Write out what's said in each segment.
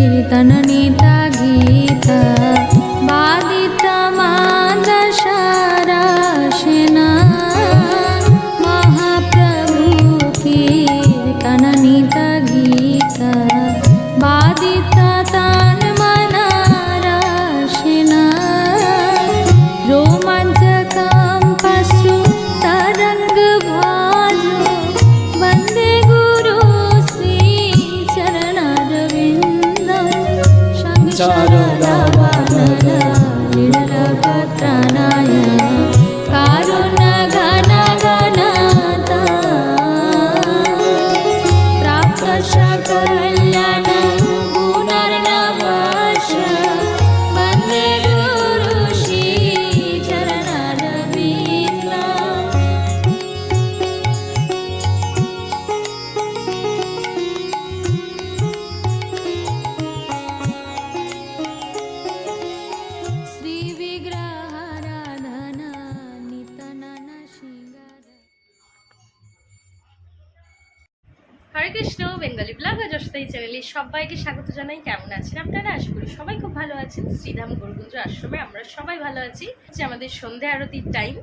कीर्तन Nita Gita Krishna, Bengali blog যশোদাই চ্যানেলে সবাইকে স্বাগত জানাই। কেমন আছেন আপনারা? আশা করি সবাই খুব ভালো আছেন। শ্রীধাম গুরুকুঞ্জ আশ্রমে আমরা সবাই ভালো আছি। যে আমাদের সন্ধে আরতির টাইম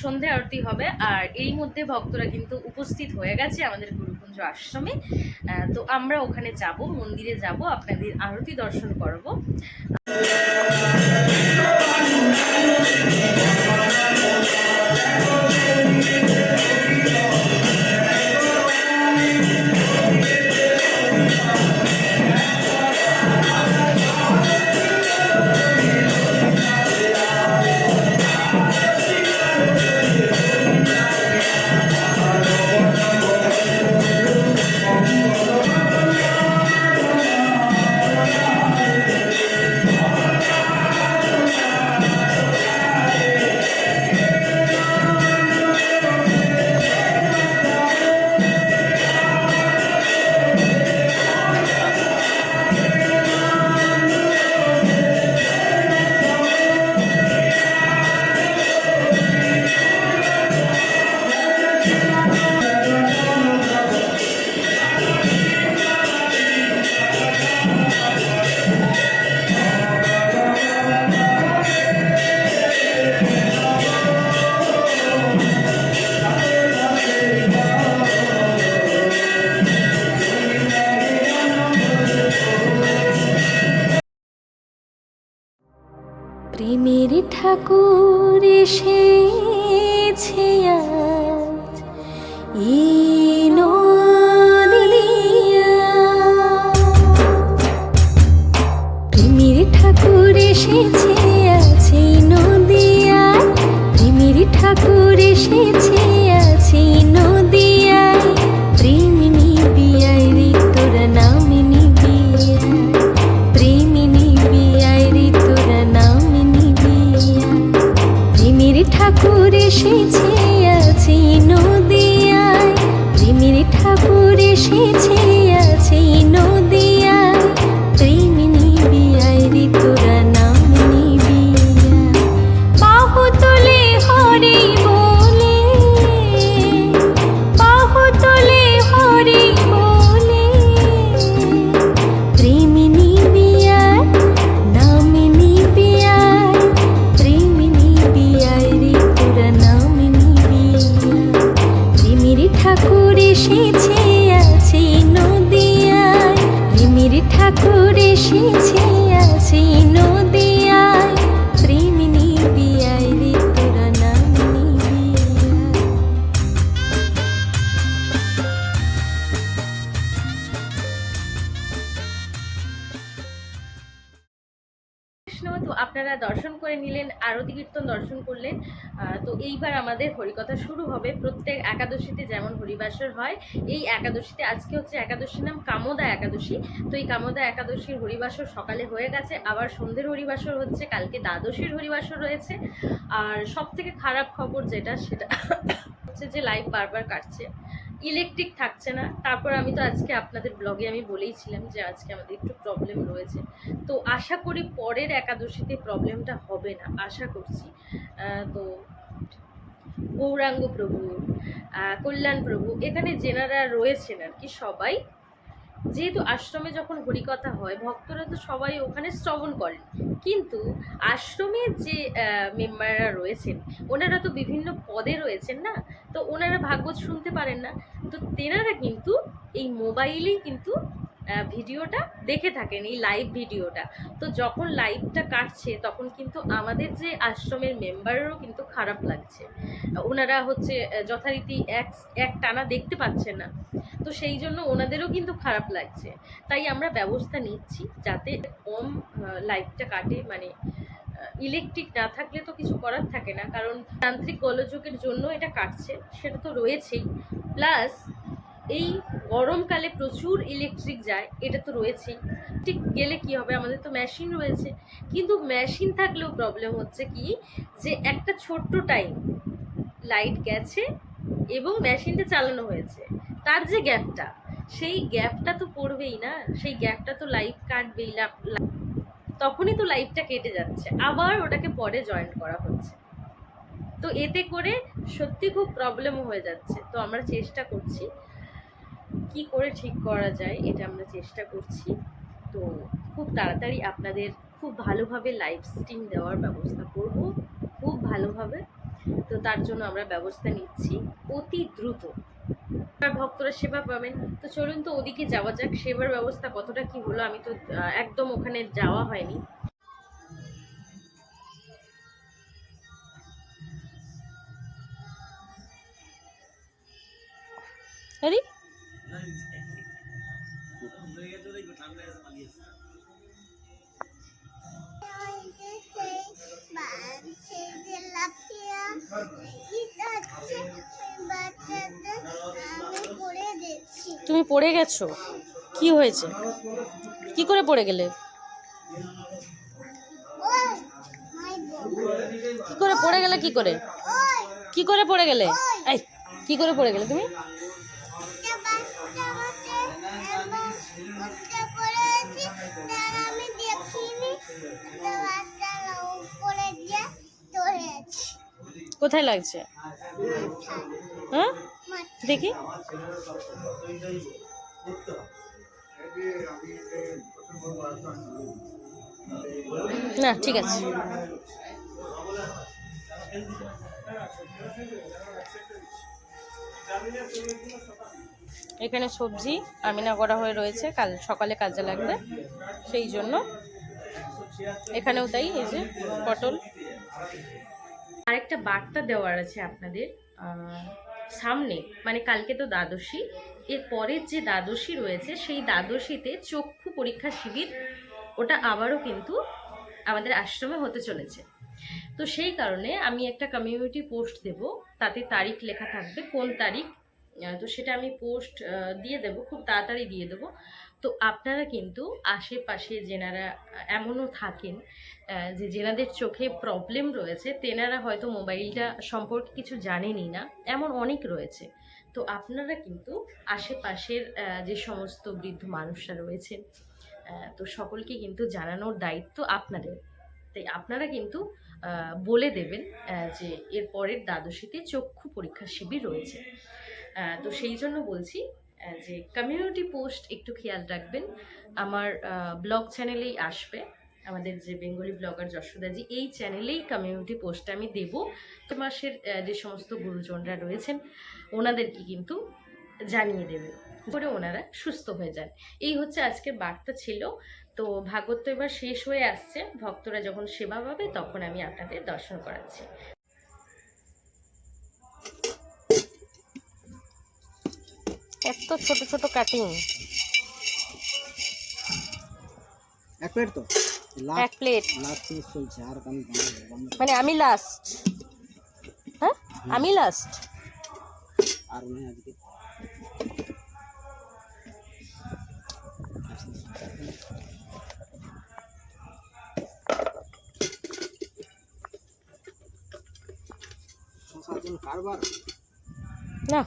সন্ধে আরতি হবে আর এই মধ্যে ভক্তরা কিন্তু উপস্থিত হয়ে গেছে আমাদের গুরুকুঞ্জ আশ্রমে। তো আমরা ওখানে যাব, মন্দিরে যাব, আপনাদের আরতি দর্শন করব। ঠাকুর এসেছে আজ এই। প্রেমের ঠাকুর এসেছে আছে নদিয়া প্রেমের ঠাকুর এসেছে এসেছে আছে নদিয়ায় প্রেমের ঠাকুর এসেছে আছে আপনারা দর্শন করে নিলেন, আরতি কীর্তন দর্শন করলেন। তো এইবার আমাদের হরিকথা শুরু হবে। প্রত্যেক একাদশীতে যেমন হরিবাসর হয়, এই একাদশীতে আজকে হচ্ছে একাদশীর নাম কামদা একাদশী। তো এই কামদা একাদশীর হরিবাসর সকালে হয়ে গেছে। আবার সন্ধ্যের হরিবাসর হচ্ছে, কালকে দ্বাদশীর হরিবাসর রয়েছে। আর সব থেকে খারাপ খবর যেটা, সেটা হচ্ছে যে লাইভ বারবার কাটছে। ইলেকট্রিক থাকছে না। তারপর আমি তো আজকে আপনাদের ব্লগে আমি বলেইছিলাম যে আজকে আমাদের একটু প্রবলেম রয়েছে। তো আশা করি পরের একাদশীতে প্রবলেমটা হবে না, আশা করছি। তো গৌরাঙ্গ প্রভু কল্যাণ প্রভু, এখানে যেনারা রয়েছেন আর কি সবাই যেহেতু আশ্রমে যখন হরিকথা হয়, ভক্তরা তো সবাই ওখানে শ্রবণ করেন। কিন্তু আশ্রমের যে মেম্বাররা রয়েছেন, ওনারা তো বিভিন্ন পদে রয়েছেন না? তো ওনারা ভাগবত শুনতে পারেন না? তো তেনারা কিন্তু এই মোবাইলেই কিন্তু ভিডিওটা দেখে থাকেন, এই লাইভ ভিডিওটা। তো যখন লাইভটা কাটছে, তখন কিন্তু আমাদের যে আশ্রমের মেম্বারেরও কিন্তু খারাপ লাগছে। ওনারা হচ্ছে যথারীতি এক এক টানা দেখতে পাচ্ছেন না। তো সেই জন্য ওনাদেরও কিন্তু খারাপ লাগছে। তাই আমরা ব্যবস্থা নিচ্ছি যাতে কম লাইভটা কাটে। মানে ইলেকট্রিক না থাকলে তো কিছু করার থাকে না। কারণ তান্ত্রিক গোলযোগের জন্য এটা কাটছে, সেটা তো রয়েছেই। প্লাস এই গরমকালে প্রচুর ইলেকট্রিক যায়, এটা তো রয়েছেই। ঠিক গেলে কি হবে? আমাদের তো মেশিন রয়েছে। কিন্তু মেশিন থাকলেও প্রবলেম হচ্ছে কি? যে একটা ছোট্ট টাইম লাইট গেছে এবং মেশিনটা চালানো হয়েছে। তার যে গ্যাপটা সেই গ্যাপটা তো পড়বেই না? সেই গ্যাপটা তো লাইট কাটবেই তখনই তো লাইটটা কেটে যাচ্ছে। আবার ওটাকে পরে জয়েন করা হচ্ছে। তো এতে করে সত্যি খুব প্রবলেম হয়ে যাচ্ছে। তো আমরা চেষ্টা করছি কি করে ঠিক করা যায় এটা আমরা চেষ্টা করছি। তো খুব তাড়াতাড়ি আপনাদের খুব ভালোভাবে লাইভ স্ট্রিম দেওয়ার ব্যবস্থা করব, খুব ভালোভাবে। তো তার জন্য আমরা ব্যবস্থা নিচ্ছি অতি দ্রুত। আর ভক্তরা সেবা পাবেন। তো চলুন তো ওদিকে যাওয়া যাক, সেবার ব্যবস্থা কতটা কি হলো আমি তো একদম ওখানে যাওয়া হয়নি। আরে তুমি পড়ে গেছো? কি হয়েছে? কি করে পড়ে গেলে? কি করে পড়ে গেলে কি করে? কি করে পড়ে গেলে? কি করে পড়ে গেলে তুমি? কোথায় লাগছে? হ্যাঁ? দেখি। না, ঠিক আছে। এখানে সবজি আমিনা করা হয়ে রয়েছে, কাল সকালে কাজে লাগবে, সেই জন্য। এখানেও তাই, এই যে পটল। আরেকটা বার্তা দেওয়ার আছে আপনাদের সামনে মানে কালকে তো দ্বাদশী, এর পরের যে দ্বাদশী রয়েছে, সেই দ্বাদশীতে চক্ষু পরীক্ষা শিবির, ওটা আবারও কিন্তু আমাদের আশ্রমে হতে চলেছে। তো সেই কারণে আমি একটা কমিউনিটি পোস্ট দেব, তাতে তারিখ লেখা থাকবে, কোন তারিখ তো সেটা আমি পোস্ট দিয়ে দেব, খুব তাড়াতাড়ি দিয়ে দেব। তো আপনারা কিন্তু আশেপাশে যেনারা এমনও থাকেন যে যেনাদের চোখে প্রবলেম রয়েছে, তেনারা হয়তো মোবাইলটা সম্পর্কে কিছু জানেনই না, এমন অনেক রয়েছে। তো আপনারা কিন্তু আশেপাশের যে সমস্ত বৃদ্ধ মানুষরা রয়েছেন তো সকলকে কিন্তু জানানোর দায়িত্ব আপনাদের। তাই আপনারা কিন্তু বলে দেবেন যে এর পরের দ্বাদশীতে চক্ষু পরীক্ষা শিবির রয়েছে। তো সেই জন্য বলছি যে কমিউনিটি পোস্ট একটু খেয়াল রাখবেন, আমার ব্লগ চ্যানেলেই আসবে। আমাদের যে বেঙ্গলি ব্লগার যশোদাজি এই চ্যানেলেই কমিউনিটি পোস্ট আমি দেব। মাসের যে সমস্ত গুরুজনরা রয়েছেন, ওনাদেরকে কিন্তু জানিয়ে দেবে, করে ওনারা সুস্থ হয়ে যান। এই হচ্ছে আজকের বার্তা ছিল। তো ভাগবত এবার শেষ হয়ে আসছে। ভক্তরা যখন সেবা পাবে, তখন আমি আপনাদের দর্শন করাচ্ছি। এত ছোট ছোট কাটিং এক প্লেট তো? এক প্লেট লাস্ট চলছে আর আমি। মানে আমি লাস্ট হ্যাঁ? আমি লাস্ট আর নয় আজকে। না।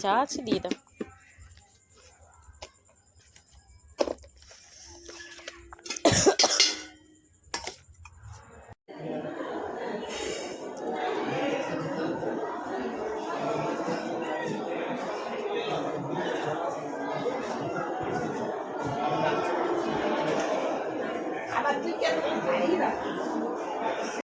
যা আছে দিয়ে দাও।